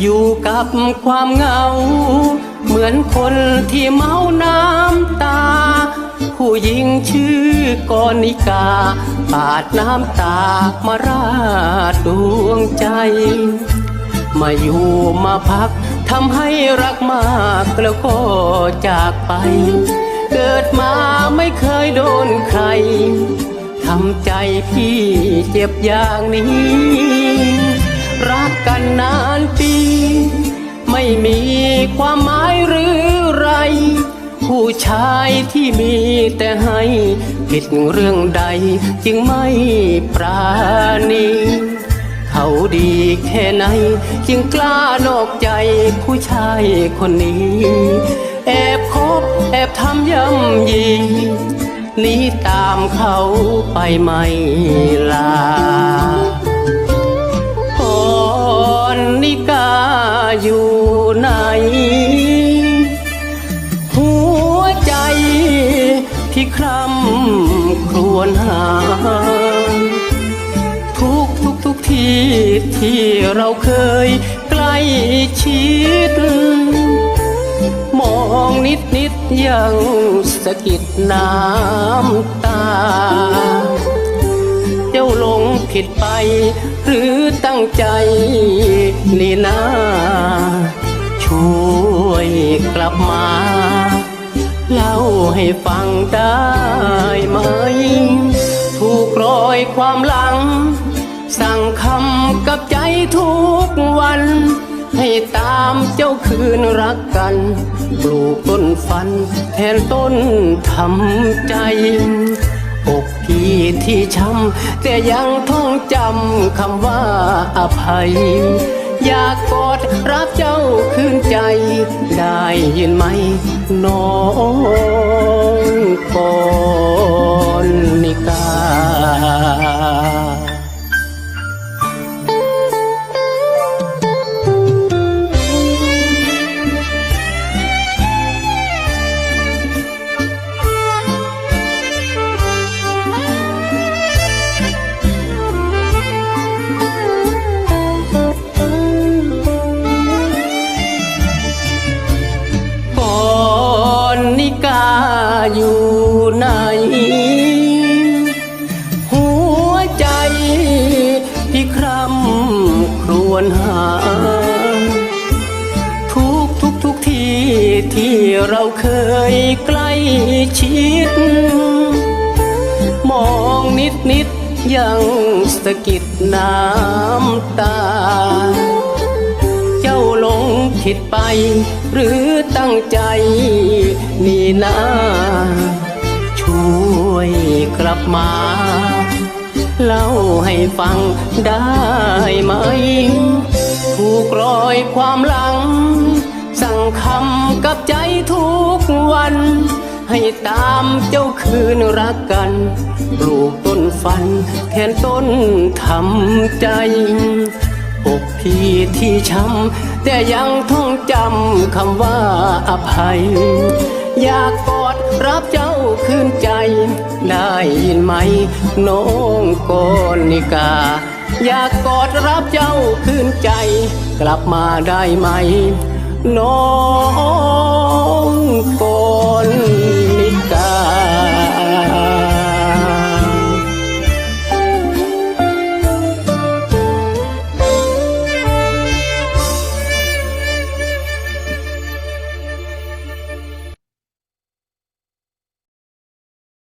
อยู่กับความเหงา เหมือนคนที่เมาน้ำตา ผู้หญิงชื่อกอนิกา ปาดน้ำตามาราดดวงใจ มาอยู่มาพักทำให้รักมากแล้วก็จากไป เกิดมาไม่เคยโดนใครทำใจพี่เจ็บอย่างนี้ รักกันนานปี ไม่มีความหมายหรือไร ผู้ชายที่มีแต่ให้ ผิดเรื่องใดจึงไม่ปราณีเขาดีแค่ไหน จึงกล้านอกใจผู้ชายคนนี้ แอบคบแอบทำย่ำยีหนีตามเขาไปไม่ลา ที่คร่ำครวญหา ทุกทุกทุกที่ที่เราเคยใกล้ชิด มองนิดนิดยังสะกิดน้ำตา เจ้าหลงผิดไป หรือตั้งใจนี่นาช่วยกลับมา ให้ฟังได้ไหม ถูกรอยความหลัง สั่งคำกับใจทุกวัน ให้ตามเจ้าคืนรักกัน ปลูกต้นฟันแทนต้นทำใจอกพี่ที่ช้ำแต่ยังท่องจำคำว่าอภัย อยากกอดรับเจ้าคืนใจ ได้ยินไหมน้อง อยู่ไหน หัวใจที่คร่ำครวญหา ทุกทุกทุกที่ที่เราเคยใกล้ชิด มองนิดนิดยังสะกิดน้ำตา เจ้าหลงผิดไป หรือตั้งใจ นี่นาช่วยกลับมา เล่าให้ฟังได้ไหมถูกรอยความหลัง สั่งคำกับใจทุกวัน ให้ตามเจ้าคืนรักกันปลูกต้นฟันแทนต้นทำใจอกพี่ที่ช้ำแต่ยังท่องจำคำว่าอภัย อยากกอดรับเจ้าคืนใจ ได้ยินไหม น้องกนนิกา อยากกอดรับเจ้าคืนใจ กลับมาได้ไหม น้องกน